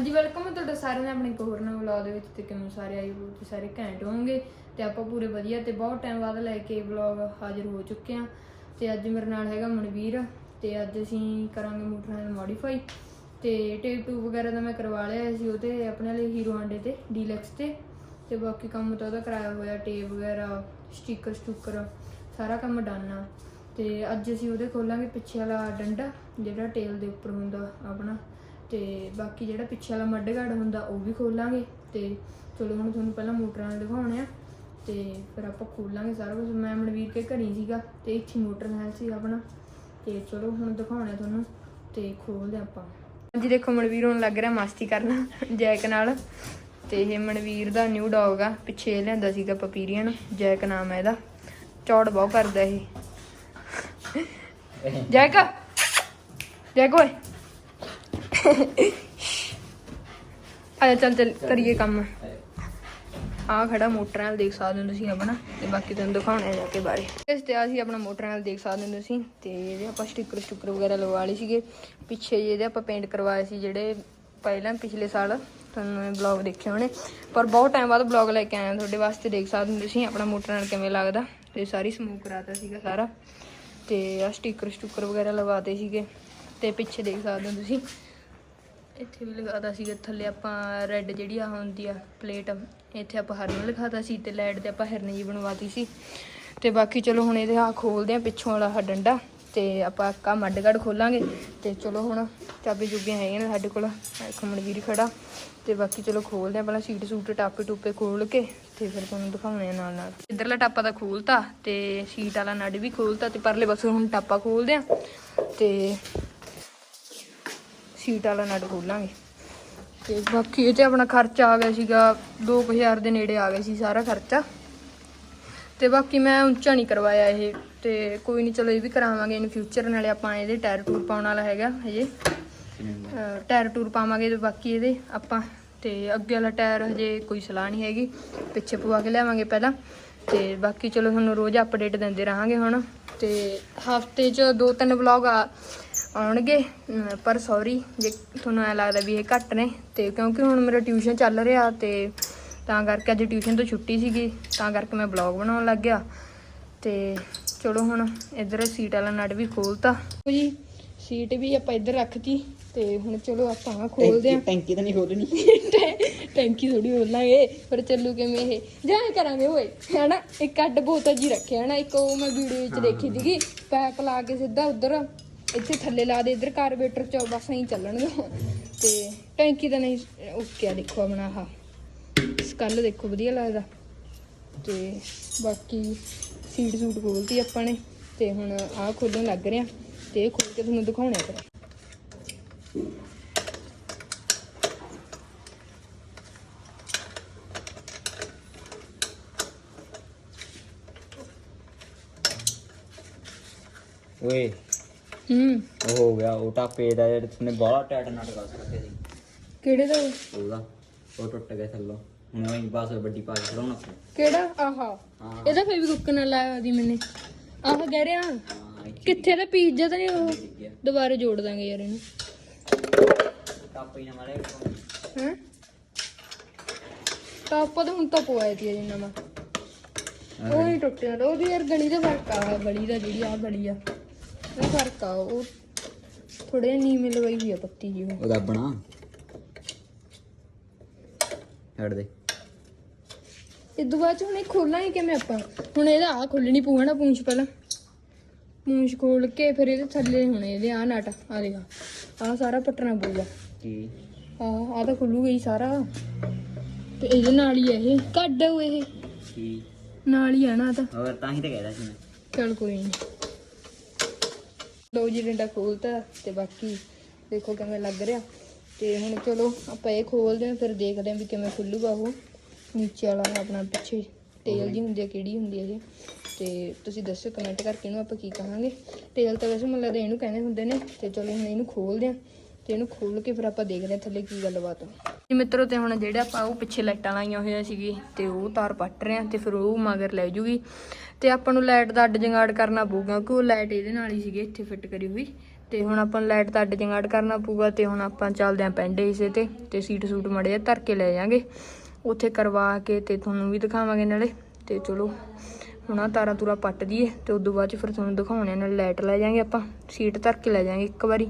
ਜੀ ਵੈਲਕਮ ਹੈ ਤੁਹਾਡਾ ਸਾਰਿਆਂ ਦਾ। ਆਪਣੇ ਇੱਕ ਹੋਰ ਨਵੇਂ ਵਲੌਗ ਦੇ ਵਿੱਚ ਤੇ ਕਿਵੇਂ ਸਾਰੇ ਆਈ ਹੋ? ਤੇ ਸਾਰੇ ਘੈਂਟ ਹੋਵੋਗੇ ਤੇ ਆਪਾਂ ਪੂਰੇ ਵਧੀਆ ਤੇ ਬਹੁਤ ਟਾਈਮ ਬਾਅਦ ਲੈ ਕੇ ਵਲੌਗ ਹਾਜ਼ਰ ਹੋ ਚੁੱਕੇ ਹਾਂ ਤੇ ਅੱਜ ਮੇਰੇ ਨਾਲ ਹੈਗਾ ਮਨਵੀਰ ਤੇ ਅੱਜ ਅਸੀਂ ਕਰਾਂਗੇ ਮੋਟਰਸਾਈਕਲ ਮੋਡੀਫਾਈ ਤੇ ਟੇਪ ਟੂ ਵਗੈਰਾ ਦਾ ਮੈਂ ਕਰਵਾ ਲਿਆ ਸੀ ਉਹਤੇ ਆਪਣੇ ਲਈ ਹੀਰੋ ਆਂਡੇ ਤੇ ਡੀਲੈਕਸ ਤੇ। ਤੇ ਬਾਕੀ ਕੰਮ ਤਾਂ ਉਹਦਾ ਕਰਾਇਆ ਹੋਇਆ ਟੇਪ ਵਗੈਰਾ ਸਟicker ਸਟੂਕਰ, ਸਾਰਾ ਕੰਮ ਡਨ ਆ। ਤੇ ਅੱਜ ਅਸੀਂ ਉਹਦੇ ਖੋਲਾਂਗੇ ਪਿੱਛੇ ਵਾਲਾ ਡੰਡਾ, ਜਿਹੜਾ ਟੇਲ ਦੇ ਉੱਪਰ ਹੁੰਦਾ ਆਪਣਾ। ਤੇ ਬਾਕੀ ਜਿਹੜਾ ਪਿੱਛੇ ਵਾਲਾ ਮੱਡ ਗਾਰਡ ਹੁੰਦਾ, ਉਹ ਵੀ ਖੋਲਾਂਗੇ। ਤੇ ਚਲੋ ਹੁਣ ਤੁਹਾਨੂੰ ਪਹਿਲਾਂ ਮੋਟਰਾਂ ਨਾਲ ਦਿਖਾਉਣੇ ਆ। ਤੇ ਫਿਰ ਆਪਾਂ ਖੋਲਾਂਗੇ ਸਾਰਾ ਕੁਝ। ਮੈਂ ਮਨਵੀਰ ਕੇ ਘਰੀ ਸੀਗਾ ਤੇ ਇੱਥੇ ਮੋਟਰ ਨਾਲ ਸੀ ਆਪਣਾ। ਤੇ ਚਲੋ ਹੁਣ ਦਿਖਾਉਣੇ ਆ ਤੁਹਾਨੂੰ ਤੇ ਖੋਲਦੇ ਹਾਂ ਆਪਾਂ। ਹਾਂਜੀ, ਦੇਖੋ ਮਨਵੀਰ ਹੁਣ ਲੱਗ ਰਿਹਾ ਮਸਤੀ ਕਰਨਾ ਜੈਕ ਨਾਲ। ਤੇ ਇਹ ਮਨਵੀਰ ਦਾ ਨਿਊ ਡੌਗ ਆ। ਪਿੱਛੇ ਲਿਆਂਦਾ ਸੀਗਾ ਪਪੀਰੀਅਨ। ਜੈਕ ਨਾਮ ਹੈ ਇਹਦਾ। ਚੌੜ ਬਹੁਤ ਕਰਦਾ ਇਹ। ਜੈਕ! ਜੈਕ ਓਏ! ਆਇਆ ਚੱਲ ਚੱਲ ਕਰੀਏ ਕੰਮ। ਆ ਖੜਾ ਮੋਟਰ ਨਾਲ ਦੇਖ ਸਕਦੇ ਹੋ ਤੁਸੀਂ ਆਪਣਾ, ਤੇ ਬਾਕੀ ਤੁਹਾਨੂੰ ਦਿਖਾਉਣਾ ਜਾ ਕੇ ਬਾਰੇ। ਇਸ ਤੇ ਆ ਸੀ ਆਪਣਾ ਮੋਟਰ ਨਾਲ ਦੇਖ ਸਕਦੇ ਹੋ ਤੁਸੀਂ, ਤੇ ਇਹਦੇ ਆਪਾਂ ਸਟicker ਸਟੁੱਕਰ ਵਗੈਰਾ ਲਵਾ ਲਈ ਸੀਗੇ। ਪਿੱਛੇ ਜਿਹੇ ਇਹਦੇ ਆਪਾਂ ਪੇਂਟ ਕਰਵਾਏ ਸੀ ਜਿਹੜੇ ਪਹਿਲਾਂ, ਪਿਛਲੇ ਸਾਲ। ਤੁਹਾਨੂੰ ਬਲੌਗ ਦੇਖੇ ਹੋਣੇ। ਪਰ ਬਹੁਤ ਟਾਈਮ ਬਾਅਦ ਬਲੌਗ ਲੈ ਕੇ ਆਇਆ ਤੁਹਾਡੇ ਵਾਸਤੇ ਦੇਖ ਸਕਦੇ ਹੋ ਤੁਸੀਂ ਆਪਣਾ ਮੋਟਰ ਨਾਲ ਕਿਵੇਂ ਲੱਗਦਾ। ਤੇ ਸਾਰੀ ਸਮੂਕ ਕਰਾਤਾ ਸੀਗਾ ਸਾਰਾ। ਤੇ ਆ ਸਟicker ਸਟੁੱਕਰ ਵਗੈਰਾ ਲਵਾਤੇ ਸੀਗੇ। ਤੇ ਪਿੱਛੇ ਦੇਖ ਸਕਦੇ ਹੋ ਤੁਸੀਂ। ਇੱਥੇ ਵੀ ਲਗਾਤਾ ਸੀਗਾ ਥੱਲੇ ਆਪਾਂ ਰੈੱਡ ਜਿਹੜੀ ਆ ਹੁੰਦੀ ਆ ਪਲੇਟ ਇੱਥੇ ਆਪਾਂ ਹਰਨ ਲਿਖਾਤਾ ਸੀ ਤੇ ਲਾਈਟ ਤੇ ਆਪਾਂ ਹਿਰਨ ਜੀ ਬਣਵਾਤੀ ਸੀ। ਤੇ ਬਾਕੀ ਚਲੋ ਹੁਣ ਇਹਦੇ ਆ ਖੋਲਦੇ ਆ ਪਿੱਛੋਂ ਵਾਲਾ ਆਹ ਡੰਡਾ ਤੇ ਆਪਾਂ ਕਾ ਮੱਡਗੜ ਖੋਲਾਂਗੇ। ਤੇ ਚਲੋ ਹੁਣ ਚਾਬੀ ਚੁੱਬੀਆਂ ਹੈਗੀਆਂ ਨੇ ਸਾਡੇ ਕੋਲ ਖਮਣ ਵੀਰ ਖੜਾ। ਤੇ ਬਾਕੀ ਚਲੋ ਖੋਲਦੇ ਆ ਪਹਿਲਾਂ ਸੀਟ ਸੂਟ, ਟਾਪੇ ਟੂਪੇ ਖੋਲ ਕੇ ਤੇ ਫਿਰ ਤੁਹਾਨੂੰ ਦਿਖਾਉਣੇ ਆ ਨਾਲ ਨਾਲ। ਇਧਰਲਾ ਟਾਪਾ ਤਾਂ ਖੋਲਤਾ ਤੇ ਸੀਟ ਵਾਲਾ ਨਟ ਵੀ ਖੋਲਤਾ ਤੇ ਪਰਲੇ ਪਾਸੇ ਹੁਣ ਟਾਪਾ ਖੋਲਦੇ ਆ ਤੇ ਸੀਟ ਵਾਲਾ ਨਟ ਖੋਲਾਂਗੇ। ਤੇ ਬਾਕੀ ਇਹ ਤੇ ਆਪਣਾ ਖਰਚਾ ਆ ਗਿਆ ਸੀਗਾ 2000 ਦੇ ਨੇੜੇ ਆ ਗਿਆ ਸੀ ਸਾਰਾ ਖਰਚਾ। ਤੇ ਬਾਕੀ ਮੈਂ ਉੱਚਾ ਨਹੀਂ ਕਰਵਾਇਆ ਇਹ, ਤੇ ਕੋਈ ਨਹੀਂ ਚਲੋ ਇਹ ਵੀ ਕਰਾਵਾਂਗੇ ਇਨ ਫਿਊਚਰ ਨਾਲੇ ਆਪਾਂ ਇਹਦੇ ਟਾਇਰ ਟੂਰ ਪਾਉਣ ਵਾਲਾ ਹੈਗਾ ਹਜੇ। ਟਾਇਰ ਟੂਰ ਪਾਵਾਂਗੇ ਤੇ ਬਾਕੀ ਇਹਦੇ ਆਪਾਂ, ਤੇ ਅੱਗੇ ਵਾਲਾ ਟਾਇਰ ਹਜੇ ਕੋਈ ਸਲਾਹ ਨਹੀਂ ਹੈਗੀ। ਪਿੱਛੇ ਪਵਾ ਕੇ ਲਿਆਵਾਂਗੇ ਪਹਿਲਾਂ। ਤੇ ਬਾਕੀ ਚਲੋ ਤੁਹਾਨੂੰ ਰੋਜ਼ ਅਪਡੇਟ ਦਿੰਦੇ ਰਹਾਂਗੇ ਹੁਣ। ਤੇ ਹਫ਼ਤੇ 'ਚ ਦੋ ਤਿੰਨ ਵਲੌਗ ਆ, ਆਉਣਗੇ। ਪਰ ਸੌਰੀ ਜੇ ਤੁਹਾਨੂੰ ਐ ਲੱਗਦਾ ਵੀ ਇਹ ਘੱਟ ਨੇ, ਤੇ ਕਿਉਂਕਿ ਹੁਣ ਮੇਰਾ ਟਿਊਸ਼ਨ ਚੱਲ ਰਿਹਾ ਤੇ ਤਾਂ ਕਰਕੇ ਅੱਜ ਟਿਊਸ਼ਨ ਤੋਂ ਛੁੱਟੀ ਸੀਗੀ, ਤਾਂ ਕਰਕੇ ਮੈਂ ਵਲੌਗ ਬਣਾਉਣ ਲੱਗ ਗਿਆ। ਤੇ ਚਲੋ ਹੁਣ ਇੱਧਰ ਸੀਟ ਵਾਲਾ ਨਟ ਵੀ ਖੋਲਤਾ। ਜੀ, ਸੀਟ ਵੀ ਆਪਾਂ ਇੱਧਰ ਰੱਖਤੀ। ਤੇ ਹੁਣ ਚਲੋ ਆਪਾਂ ਆਹ ਖੋਲਦੇ ਆਂ ਟੈਂਕੀ ਤਾਂ ਨਹੀਂ ਖੋਲਣੀ। ਟੈਂਕੀ ਥੋੜੀ ਖੋਲਾਂਗੇ ਪਰ ਚੱਲੂ ਕਿਵੇਂ ਇਹ। ਜਾਂ ਐਂ ਕਰਾਂਗੇ ਓਏ ਹਨਾ? ਇੱਕ ਅੱਡ ਬੋਤਲ ਜੀ ਰੱਖਿਆ ਹਨਾ? ਇੱਕ ਉਹ ਮੈਂ ਵੀਡੀਓ ਵਿੱਚ ਦੇਖੀ ਸੀਗੀ ਪੈਪ ਲਾ ਕੇ ਸਿੱਧਾ ਉਧਰ ਇੱਥੇ ਥੱਲੇ ਲਾ ਦੇ ਇੱਧਰ ਕਾਰਬੇਟਰ ਚ ਬਸ ਐਂ ਚੱਲਣਗੇ ਤੇ ਟੈਂਕੀ ਤਾਂ ਨਹੀਂ ਓਕੇ ਆ ਦੇਖੋ ਆਪਣਾ ਆਹ। ਸਕਲ ਦੇਖੋ ਵਧੀਆ ਲੱਗਦਾ। ਤੇ ਬਾਕੀ ਸੀਟ ਸੂਟ ਖੋਲਤੀ ਆਪਾਂ ਨੇ ਤੇ ਹੁਣ ਆਹ ਖੋਲਣ ਲੱਗ ਰਿਹਾ ਤੇ ਇਹ ਖੋਲ ਕੇ ਤੁਹਾਨੂੰ ਦਿਖਾਉਣਾ ਫਿਰ। ਓਏ। ਹੂੰ। ਉਹ ਹੋ ਗਿਆ ਉਹ ਟਾਪੇ ਦਾ ਜਿਹੜਾ ਤੁਮਨੇ ਬਾਹਲਾ ਟਾਈਟ ਨਟ ਕਰ ਸਕਦੇ ਸੀ। ਕਿਹੜੇ ਦਾ? ਉਹਦਾ। ਉਹ ਟੁੱਟ ਗਿਆ ਥੱਲੋਂ। ਹੁਣ ਉਹ ਬਸ ਵੱਡੀ ਪਾ ਕੇ ਲਾਉਣਾ ਸੀ ਕਿਹੜਾ? ਆਹਾ। ਹਾਂ। ਇਹਦਾ ਫੇਰ ਵੀ ਕੁੱਕ ਨਾਲ ਲਾਇਆ ਦੀ ਮੈਨੇ। ਆਹ ਕਹਿ ਰਿਹਾ। ਹਾਂ ਇੱਥੇ ਕਿੱਥੇ ਦਾ ਪੀਜ਼ਾ ਤਾਂ ਨਹੀਂ ਉਹ ਡਿੱਗ ਗਿਆ। ਦੁਬਾਰਾ ਜੋੜ ਦਾਂਗੇ ਯਾਰ ਇਹਨੂੰ। ਟਾਪੇ ਨਾ ਮਾਰੇ ਹੈਂ? ਟਾਪਾ ਤਾਂ ਹੁਣ ਤਾਂ ਪਵਾਇਆ ਤੀ ਜਿੰਨਾ ਮੈਂ ਉਹ ਨਹੀਂ ਟੁੱਟਿਆ ਤਾਂ ਉਹਦੀ ਯਾਰ ਗਲੀ ਦਾ ਫ਼ਰਕ ਆ ਗਲੀ ਦਾ ਜਿਹੜੀ ਆ ਗਲੀ ਆ। ਉਹ ਫ਼ਰਕ ਆ ਉਹ ਥੋੜੇ ਨੀਵੇਂ ਲਵਾਈ ਹੋਈ ਆ ਪੱਤੀ ਜੀ ਉਹ ਉਹਦਾ ਬਣਾ ਛੱਡ ਦੇ। ਇਦੋਂ ਬਾਅਦ ਚ ਹੁਣ ਇਹ ਖੋਲਾਂਗੇ ਕਿਵੇਂ ਆਪਾਂ? ਹੁਣ ਇਹਦਾ ਆ ਖੋਲਣੀ ਪਊਗਾ ਨਾ ਪੂੰਛ ਪਹਿਲਾਂ? ਪੂੰਛ ਖੋਲ ਕੇ ਫਿਰ ਇਹਦੇ ਥੱਲੇ ਹੋਣੇ ਇਹਦੇ ਆ ਨਟ ਆ ਦੇਖ ਆ ਸਾਰਾ ਪਟਣਾ ਪਊਗਾ। ਕੀ? ਆ ਆ ਤਾਂ ਖੁੱਲੂ ਗਈ ਸਾਰਾ। ਤੇ ਇਹਦੇ ਨਾਲ ਹੀ ਆ ਇਹ। ਕੱਢ ਉਹ ਇਹ। ਕੀ? ਨਾਲ ਹੀ ਆ ਆਹ ਤਾਂ। ਹੋਰ ਤਾਂ ਹੀ ਤਾਂ ਕਹਿਦਾ ਸੀ ਮੈਂ। ਚਲ ਕੋਈ ਨਹੀਂ ਲੋ ਜੀ ਡੰਡਾ ਖੋਲਤਾ ਤੇ ਬਾਕੀ ਦੇਖੋ ਕਿਵੇਂ ਲੱਗ ਰਿਹਾ। ਤੇ ਹੁਣ ਚਲੋ ਆਪਾਂ ਇਹ ਖੋਲਦੇ ਹਾਂ ਫਿਰ ਦੇਖਦੇ ਹਾਂ ਵੀ ਕਿਵੇਂ ਖੁੱਲੂਗਾ ਉਹ। ਨੀਚੇ ਵਾਲਾ ਆਪਣਾ ਪਿੱਛੇ ਟੇਲ ਜੀ ਹੁੰਦੀ ਹੈ ਕਿਹੜੀ ਹੁੰਦੀ ਹੈ ਇਹ। ਤੇ ਤੁਸੀਂ ਦੱਸੋ ਕਮੈਂਟ ਕਰਕੇ ਇਹਨੂੰ ਆਪਾਂ ਕੀ ਕਹਾਂਗੇ। ਟੇਲ ਤਾਂ ਵੈਸੇ ਮੈਨੂੰ ਲੱਗਦਾ ਇਹਨੂੰ ਕਹਿੰਦੇ ਹੁੰਦੇ ਨੇ। ਤੇ ਚਲੋ ਹੁਣ ਇਹਨੂੰ ਖੋਲਦੇ ਹਾਂ। ਤੇ ਇਹਨੂੰ ਖੋਲ ਕੇ ਫਿਰ ਆਪਾਂ ਦੇਖਦੇ ਹਾਂ ਥੱਲੇ ਕੀ ਗੱਲਬਾਤ ਆ ਜੀ ਮਿੱਤਰੋ ਤੇ ਹੁਣ ਜਿਹੜੇ ਆਪਾਂ ਉਹ ਪਿੱਛੇ ਲਾਈਟਾਂ ਲਾਈਆਂ ਹੋਈਆਂ ਸੀਗੀ ਤੇ ਉਹ ਤਾਰ ਪੱਟ ਰਹੇ ਆ ਤੇ ਫਿਰ ਉਹ ਮਗਰ ਲੈ ਜੂਗੀ। ਤੇ ਆਪਾਂ ਨੂੰ ਲਾਈਟ ਦਾ ਅੱਡ ਜੰਗਾੜ ਕਰਨਾ ਪਊਗਾ ਕਿਉਂਕਿ ਉਹ ਲਾਈਟ ਇਹਦੇ ਨਾਲ ਹੀ ਸੀਗੀ ਇੱਥੇ ਫਿੱਟ ਕਰੀ ਹੋਈ। ਤੇ ਹੁਣ ਆਪਾਂ ਲਾਈਟ ਦਾ ਅੱਡ ਜੰਗਾੜ ਕਰਨਾ ਪਊਗਾ ਤੇ ਹੁਣ ਆਪਾਂ ਚੱਲਦੇ ਆਂ ਪਿੰਡ ਇਸੇ ਤੇ ਤੇ ਸੀਟ ਸੂਟ ਮੜੇ ਧਰ ਕੇ ਲੈ ਜਾਾਂਗੇ। ਉੱਥੇ ਕਰਵਾ ਕੇ ਤੇ ਤੁਹਾਨੂੰ ਵੀ ਦਿਖਾਵਾਂਗੇ ਨਾਲੇ। ਤੇ ਚਲੋ ਹੁਣ ਆਹ ਤਾਰਾਂ ਤੂਰਾ ਪੱਟ ਦਈਏ ਤੇ ਤੋਂ ਬਾਅਦ ਚ ਫਿਰ ਤੁਹਾਨੂੰ ਦਿਖਾਉਣੇ ਆ, ਨਾਲੇ ਲਾਈਟ ਲੈ ਜਾਾਂਗੇ ਆਪਾਂ। ਸੀਟ ਧਰ ਕੇ ਲੈ ਜਾਾਂਗੇ ਇੱਕ ਵਾਰੀ।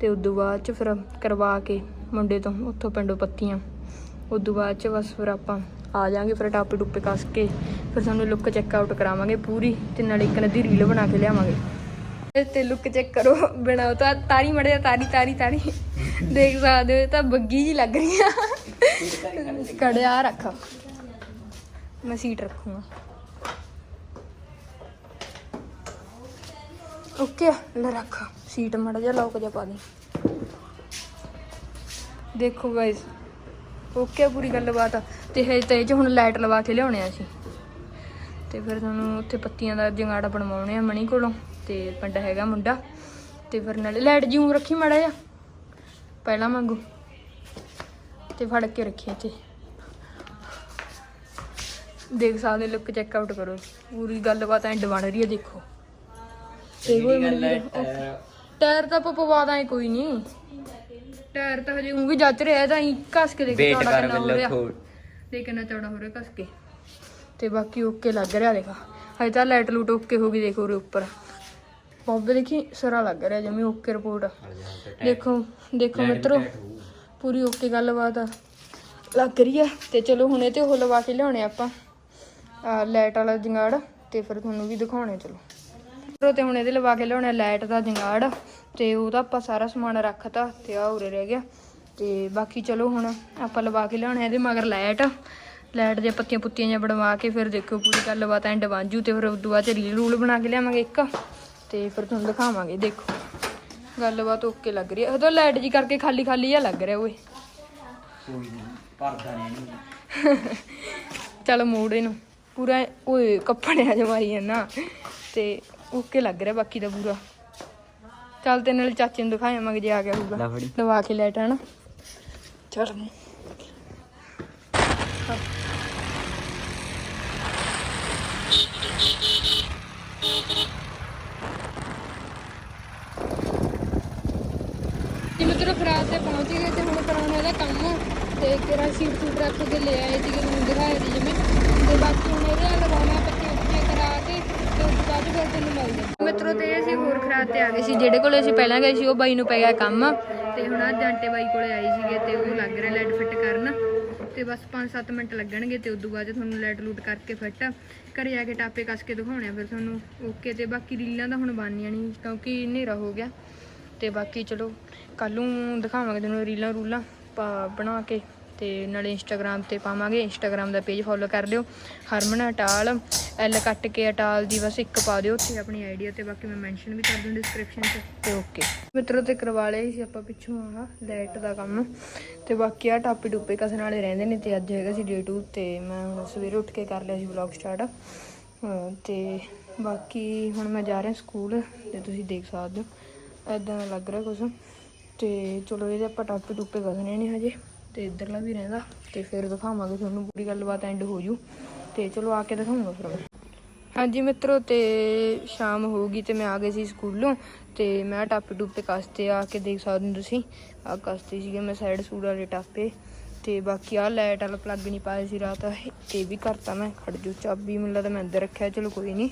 ਤੇ ਉਦੋਂ ਬਾਅਦ ਚ ਫਿਰ ਕਰਵਾ ਕੇ ਮੁੰਡੇ ਤੋਂ ਉੱਥੋਂ ਪਿੰਡੋਂ ਪੱਤੀਆਂ। ਉਦੋਂ ਬਾਅਦ ਚ ਬਸ ਫਿਰ ਆਪਾਂ ਆ ਜਾਾਂਗੇ ਫਿਰ ਟਾਪੇ ਟੁੱਪੇ ਕੱਸ ਕੇ ਫਿਰ ਸਾਨੂੰ ਲੁੱਕ ਚੈੱਕ ਆਊਟ ਕਰਾਵਾਂਗੇ ਪੂਰੀ ਤੇ ਨਾਲੇ ਇੱਕ ਨਦੀ ਰੀਲ ਬਣਾ ਕੇ ਲਿਆਵਾਂਗੇ। ਤੇ- ਲੁੱਕ ਚੈੱਕ ਕਰੋ ਬਣਾਓ ਤਾਂ ਤਾਰੀ ਮੜਿਆ, ਤਾਰੀ ਤਾਰੀ ਤਾਰੀ। ਦੇਖ ਸਕਦੇ ਹੋ ਤਾਂ ਬੱਗੀ ਜੀ ਲੱਗ ਰਹੀ ਆ। ਕੜਿਆ ਰੱਖ। ਮੈਂ ਸੀਟ ਰੱਖੂਗਾ। ਓਕੇ, ਲੈ ਰੱਖ। ਸੀਟ ਮੜਾ ਜਾ ਲੋਕ ਜਾ ਪਾ ਦੇ। ਦੇਖੋ ਗਾਇਸ ਓਕੇ ਪੂਰੀ ਗੱਲਬਾਤ। ਤੇ ਇਹ ਤੇ 'ਚ ਹੁਣ ਲਾਈਟ ਲਵਾ ਕੇ ਲਿਆਉਣੇ ਆ ਅਸੀਂ। ਤੇ ਫਿਰ ਤੁਹਾਨੂੰ ਉੱਥੇ ਪੱਤੀਆਂ ਦਾ ਜੰਗਾੜਾ ਬਣਵਾਉਣੇ ਆ ਮਣੀ ਕੋਲੋਂ। ਤੇ ਪਿੰਡ ਹੈਗਾ ਮੁੰਡਾ। ਤੇ ਫਿਰ ਨਾਲੇ ਲਾਈਟ ਜਿਉਂ ਰੱਖੀ ਮੜਾ ਜਾ ਪਹਿਲਾਂ ਮੰਗੂ ਤੇ ਫੜ ਕੇ ਰੱਖੀ ਤੇ ਦੇਖ ਸਕਦੇ ਲੁੱਕ ਚੈੱਕ ਆਊਟ ਕਰੋ। ਪੂਰੀ ਗੱਲਬਾਤ ਐਂਡ ਬਣ ਰਹੀ ਹੈ ਦੇਖੋ। ਤੇ ਹੋਏ ਗੱਲ ਹੈ ਟਾਇਰ ਤਾਂ ਆਪਾਂ ਪਵਾ ਦਾਂਗੇ ਕੋਈ ਨਹੀਂ ਟਾਇਰ ਤਾਂ ਹਜੇ ਉਹ ਵੀ ਜੱਜ ਰਿਹਾ ਤਾਂ ਹੀ ਕੱਸ ਕੇ ਦੇਖ ਵੇਟ ਚੌੜਾ ਕਰ ਹੋ ਰਿਹਾ। ਦੇਖ ਕਿੰਨਾ ਚੌੜਾ ਹੋ ਰਿਹਾ ਕੱਸ ਕੇ। ਤੇ ਬਾਕੀ ਓਕੇ ਲੱਗ ਰਿਹਾ ਦੇਖਾ। ਹਜੇ ਤਾਂ ਲਾਈਟ ਲੂਟ ਓਕੇ ਹੋ ਗਈ ਦੇਖੋ ਉਰੇ ਉੱਪਰ। ਬਾਬੇ ਦੇਖੀ ਸਰਾ ਲੱਗ ਰਿਹਾ ਜਮੀ ਓਕੇ ਰਿਪੋਰਟ। ਦੇਖੋ ਦੇਖੋ ਮਿੱਤਰੋ ਪੂਰੀ ਓਕੇ ਗੱਲਬਾਤ ਆ। ਲੱਗ ਰਹੀ ਆ। ਤੇ ਚਲੋ ਹੁਣ ਇਹ ਤੇ ਉਹ ਲਵਾ ਕੇ ਲਿਆਉਣੇ ਆਪਾਂ। ਲਾਈਟ ਵਾਲਾ ਜੰਗਾੜ ਤੇ ਫਿਰ ਤੁਹਾਨੂੰ ਵੀ ਦਿਖਾਉਣੇ ਚਲੋ। ਮਿੱਤਰੋ ਤੇ ਹੁਣ ਇਹਦੇ ਲਵਾ ਕੇ ਲਿਆਉਣੇ ਲਾਈਟ ਦਾ ਜੰਗਾੜ ਤੇ ਉਹਦਾ ਆਪਾਂ ਸਾਰਾ ਸਮਾਨ ਰੱਖਤਾ ਤੇ ਆ ਉਰੇ ਰਹਿ ਗਿਆ। ਤੇ ਬਾਕੀ ਚਲੋ ਹੁਣ ਆਪਾਂ ਲਵਾ ਕੇ ਲਿਆਉਣੇ ਇਹਦੇ ਮਗਰ ਲਾਈਟ ਲਾਈਟ ਦੇ ਪੱਤੀਆਂ ਪੁੱਤੀਆਂ ਜਿਹਾ ਬਣਵਾ ਕੇ ਫਿਰ ਦੇਖੋ ਪੂਰੀ ਗੱਲਬਾਤ ਐਂਡ ਵਾਂਜੂ ਤੇ ਫਿਰ ਉਦੋਂ ਬਾਅਦ ਚ ਰੀਲ ਰੂਲ ਬਣਾ ਕੇ ਲਿਆਵਾਂਗੇ ਇੱਕ। ਤੇ ਫਿਰ ਤੁਹਾਨੂੰ ਦਿਖਾਵਾਂਗੇ ਦੇਖੋ। ਗੱਲਬਾਤ ਓਕੇ ਲੱਗ ਰਹੀ ਹੈ ਉਦੋਂ ਲਾਈਟ ਜੀ ਕਰਕੇ ਖਾਲੀ ਖਾਲੀ ਜਿਹਾ ਲੱਗ ਰਿਹਾ ਓਏ। ਕੋਈ ਨਹੀਂ ਭਰਦਾ ਨਹੀਂ ਚੱਲ ਮੋੜ ਇਹਨੂੰ। ਪੂਰਾ ਓਏ ਕੱਪੜਿਆਂ ਚ ਮਾਰੀ ਜਾਂਦਾ। ਤੇ ਓਕੇ ਲੱਗ ਰਿਹਾ ਬਾਕੀ ਦਾ ਪੂਰਾ। ਚੱਲ ਤੇ ਨਾਲ ਚਾਚੇ ਨੂੰ ਦਿਖਾਵਾਂਗੇ ਜੇ ਆ ਗਿਆ ਹੋਊਗਾ। ਲੈ ਫੜੀ। ਲਵਾ ਕੇ ਲੈਟ ਹਨਾ ਚੱਲ। ਜੀ ਮਿੱਤਰੋ ਖਰਾਬ ਤੇ ਪਹੁੰਚ ਗਏ ਤੇ ਹੁਣ ਕਰਾਉਣਾ ਇਹਦਾ ਕੰਮ। ਤੇ ਕਿਹੜਾ ਸੀਟ ਸੂਟ ਰੱਖ ਕੇ ਲੈ ਆਏ ਸੀਗੇ ਤੁਹਾਨੂੰ ਦਿਖਾਇਆ ਸੀ ਜਿਵੇਂ। ਤੇ ਬਾਕੀ ਹੁਣ ਇਹਦੇ ਨਾਲ ਲਗਾਉਣਾ ਪੱਤੀਆਂ ਪੁੱਤੀਆਂ ਕਰਾ ਕੇ ਤੇ ਉਸ ਤੋਂ ਬਾਅਦ ਫਿਰ ਤੈਨੂੰ ਮਿਲ ਜਾ ਮਿੱਤਰੋ ਤੇ ਅਸੀਂ ਤੇ ਆ ਗਏ ਸੀ। ਜਿਹੜੇ ਕੋਲੇ ਅਸੀਂ ਪਹਿਲਾਂ ਗਏ ਸੀ, ਉਹ ਬਾਈ ਨੂੰ ਪੈ ਗਿਆ ਕੰਮ। ਤੇ ਹੁਣ ਆ ਜਾਂਟੇ ਬਾਈ ਕੋਲੇ ਆਏ ਸੀਗੇ ਤੇ ਉਹ ਲੱਗ ਰਿਹਾ ਲਾਈਟ ਫਿੱਟ ਕਰਨ। ਤੇ ਬਸ 5-7 ਮਿੰਟ ਲੱਗਣਗੇ ਤੇ ਉਦੋਂ ਬਾਅਦ ਤੁਹਾਨੂੰ ਲਾਈਟ ਲੂਟ ਕਰਕੇ ਫਿੱਟ ਘਰੇ ਆ ਕੇ ਟਾਪੇ ਕੱਸ ਕੇ ਦਿਖਾਉਣੇ ਆ ਫਿਰ ਤੁਹਾਨੂੰ। ਓਕੇ, ਤੇ ਬਾਕੀ ਰੀਲਾਂ ਤਾਂ ਹੁਣ ਬਣਨੀਆਂ ਨਹੀਂ ਕਿਉਂਕਿ ਹਨੇਰਾ ਹੋ ਗਿਆ। ਤੇ ਬਾਕੀ ਚਲੋ ਕੱਲ ਨੂੰ ਦਿਖਾਵਾਂਗੇ ਤੁਹਾਨੂੰ ਰੀਲਾਂ ਰੂਲਾਂ ਪਾ- ਬਣਾ ਕੇ। ਤੇ ਨਾਲੇ ਇੰਸਟਾਗ੍ਰam ਤੇ ਪਾਵਾਂਗੇ। ਇੰਸਟਾਗ੍ਰam ਦਾ ਪੇਜ ਫੋਲੋ ਕਰ ਲਿਓ। ਹਰਮਨ ਅਟਾਲ ਐਲ ਕੱਟ ਕੇ ਅਟਾਲ ਦੀ ਬਸ ਇੱਕ ਪਾ ਦਿਓ। ਉੱਥੇ ਆਪਣੀ ਆਈਡੀ ਤੇ ਬਾਕੀ ਮੈਂ ਮੈਂਸ਼ਨ ਵੀ ਕਰ ਦੂੰ ਡਿਸਕ੍ਰਿਪਸ਼ਨ 'ਚ। ਤੇ ਓਕੇ ਮਿੱਤਰੋ ਤੇ ਕਰਵਾ ਲਏ ਸੀ ਆਪਾਂ ਪਿੱਛੋਂ ਆਹ ਲਾਈਟ ਦਾ ਕੰਮ। ਤੇ ਬਾਕੀ ਆ ਟਾਪੇ ਟੁੱਪੇ ਕਸਣ ਵਾਲੇ ਰਹਿੰਦੇ ਨੇ ਤੇ ਅੱਜ ਹੈਗਾ ਸੀ ਡੇ 2 ਤੇ ਮੈਂ ਹੁਣ ਸਵੇਰੇ ਉੱਠ ਕੇ ਕਰ ਲਿਆ ਸੀ ਵਲੌਗ ਸਟਾਰਟ ਹਾਂ, ਤੇ ਬਾਕੀ ਹੁਣ ਮੈਂ ਜਾ ਰਿਹਾ ਸਕੂਲ ਤੇ ਤੁਸੀਂ ਦੇਖ ਸਕਦੇ ਹੋ। ਐਦਾਂ ਲੱਗ ਰਿਹਾ ਕੁਝ ਤੇ ਚਲੋ ਇਹਦੇ ਆਪਾਂ ਟਾਪੇ ਟੁੱਪੇ ਕਸਣੇ ਨੇ ਹਜੇ। ਤੇ ਇੱਧਰਲਾ ਵੀ ਰਹਿੰਦਾ ਤੇ ਫਿਰ ਦਿਖਾਵਾਂਗੇ ਤੁਹਾਨੂੰ ਪੂਰੀ ਗੱਲਬਾਤ ਐਂਡ ਹੋ ਜੂ। ਤੇ ਚਲੋ ਆ ਕੇ ਦਿਖਾਉਂਗਾ ਫਿਰ ਮੈਂ। ਹਾਂਜੀ ਮਿੱਤਰੋ, ਤੇ ਸ਼ਾਮ ਹੋ ਗਈ ਤੇ ਮੈਂ ਆ ਗਈ ਸੀ ਸਕੂਲੋਂ ਤੇ ਮੈਂ ਟਾਪੇ ਟੁੱਪੇ ਕਸਤੇ ਆ ਕੇ ਦੇਖ ਸਕਦੇ ਹੋ ਤੁਸੀਂ। ਆ ਕਸਤੇ ਸੀਗੇ, ਮੈਂ ਸਾਈਡ ਸੂਟ ਵਾਲੇ ਟਾਪੇ ਤੇ ਬਾਕੀ ਆ ਲਾਈਟ ਵਾਲਾ ਪਲੱਗ ਨਹੀਂ ਪਾਇਆ ਸੀ ਰਾਤ ਇਹ ਵੀ ਕਰਤਾ ਮੈਂ, ਖੜ ਜੂ ਚਾਬੀ ਮੈਨੂੰ ਲੱਗਦਾ ਮੈਂ ਅੰਦਰ ਰੱਖਿਆ, ਚਲੋ ਕੋਈ ਨਹੀਂ।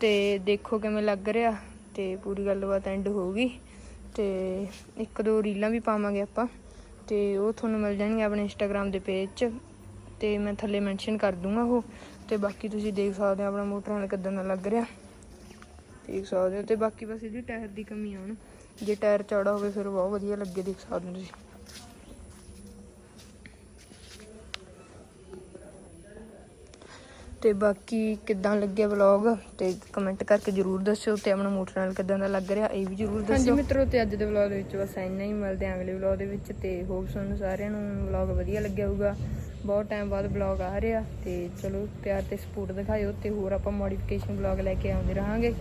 ਤੇ ਦੇਖੋ ਕਿਵੇਂ ਲੱਗ ਰਿਹਾ ਤੇ ਪੂਰੀ ਗੱਲਬਾਤ ਐਂਡ ਹੋ ਗਈ ਤੇ ਇੱਕ ਦੋ ਰੀਲਾਂ ਵੀ ਪਾਵਾਂਗੇ ਆਪਾਂ। ਤੇ ਉਹ ਤੁਹਾਨੂੰ ਮਿਲ ਜਾਣਗੇ ਆਪਣੇ ਇੰਸਟਾਗ੍ਰam ਦੇ ਪੇਜ 'ਚ ਤੇ ਮੈਂ ਥੱਲੇ ਮੈਂਸ਼ਨ ਕਰ ਦੂੰਗਾ ਉਹ ਤੇ ਬਾਕੀ ਤੁਸੀਂ ਦੇਖ ਸਕਦੇ ਹੋ ਆਪਣਾ ਮੋਟਰ ਨਾਲ ਕਿਦਾਂ ਦਾ ਲੱਗ ਰਿਹਾ। ਦੇਖ ਸਕਦੇ ਹੋ ਤੇ ਬਾਕੀ ਬਸ ਇਹਦੀ ਟਾਇਰ ਦੀ ਕਮੀ ਆ ਜੇ ਟਾਇਰ ਚੌੜਾ ਹੋਵੇ ਫਿਰ ਬਹੁਤ ਵਧੀਆ ਲੱਗੇ ਦੇਖ ਸਕਦੇ ਹੋ ਤੁਸੀਂ। ਤੇ ਬਾਕੀ ਕਿੱਦਾਂ ਲੱਗਿਆ ਵਲੌਗ ਤੇ ਕਮੈਂਟ ਕਰਕੇ ਜਰੂਰ ਦੱਸਿਓ ਤੇ ਆਪਣਾ ਮੋਟਰ ਨਾਲ ਕਿੱਦਾਂ ਦਾ ਲੱਗ ਰਿਹਾ ਇਹ ਵੀ ਜਰੂਰ ਦੱਸਿਓ। ਹਾਂਜੀ ਮਿੱਤਰੋ ਤੇ ਅੱਜ ਦੇ ਵਲੌਗ ਦੇ ਵਿੱਚ ਬਸ ਇੰਨਾ ਹੀ। ਮਿਲਦੇ ਆਂ ਅਗਲੇ ਵਲੌਗ ਦੇ ਵਿੱਚ ਤੇ ਹੋਪ ਤੁਹਾਨੂੰ ਸਾਰਿਆਂ ਨੂੰ ਵਲੌਗ ਵਧੀਆ ਲੱਗਿਆ ਹੋਊਗਾ। ਬਹੁਤ ਟਾਈਮ ਬਾਅਦ ਵਲੌਗ ਆ ਰਿਹਾ ਤੇ ਚਲੋ ਪਿਆਰ ਤੇ ਸਪੋਰਟ ਦਿਖਾਇਓ ਤੇ ਹੋਰ ਆਪਾਂ ਮੋਡੀਫਿਕੇਸ਼ਨ ਵਲੌਗ ਲੈ ਕੇ ਆਉਂਦੇ ਰਹਾਂਗੇ।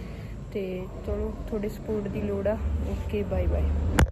ਤੇ ਚਲੋ ਤੁਹਾਡੇ ਸਪੋਰਟ ਦੀ ਲੋੜ ਆ। Okay bye bye